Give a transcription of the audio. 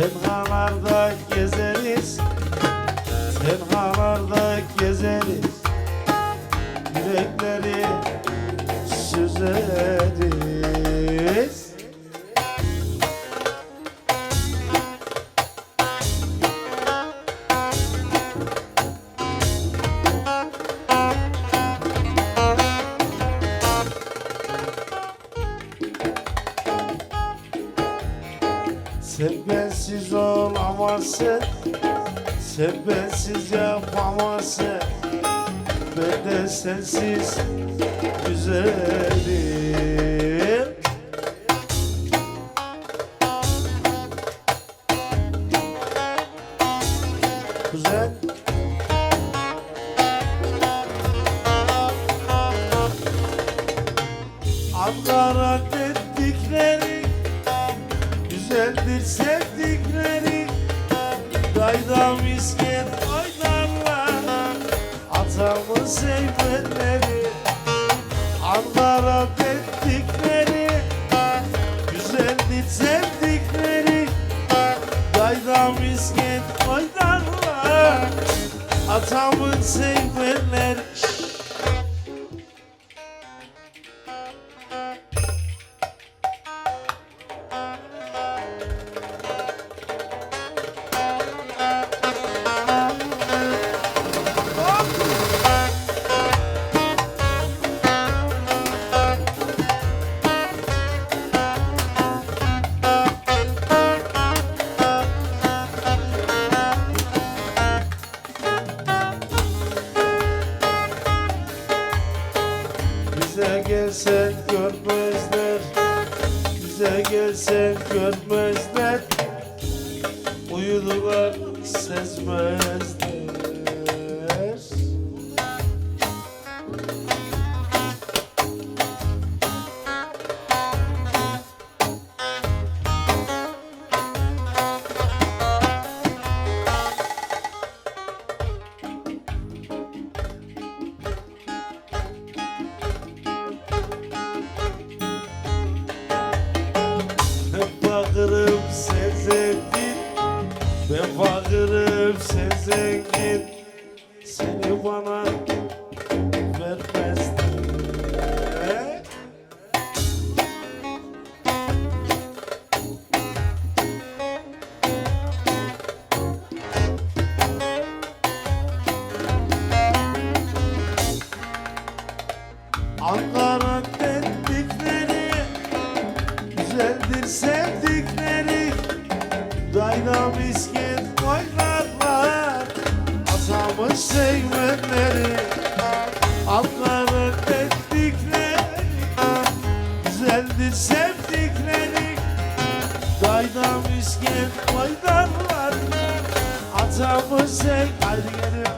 Sevdalardaki Sen bensiz olamazsın. Sen bensiz yapamazsın. Ben de sensiz güzelim. Güzel. Ankara Güzeldir sevdikleri Dayda misket oynarlar Atamın sevmenleri Ankara dedikleri Güzeldir sevdikleri Dayda misket oynarlar Atamın sevmenleri gelsen görmezler. Bize gelsen görmezler. Uyudular sezmezler Fakırım sen zengin Seni bana vermezler Ankara dedikleri Güzeldir sevdikleri sevmenleri Ankara dedikleri Güzeldir sevdikleri. Dayna miskin oynarlar Atamın sev... Haydi gelin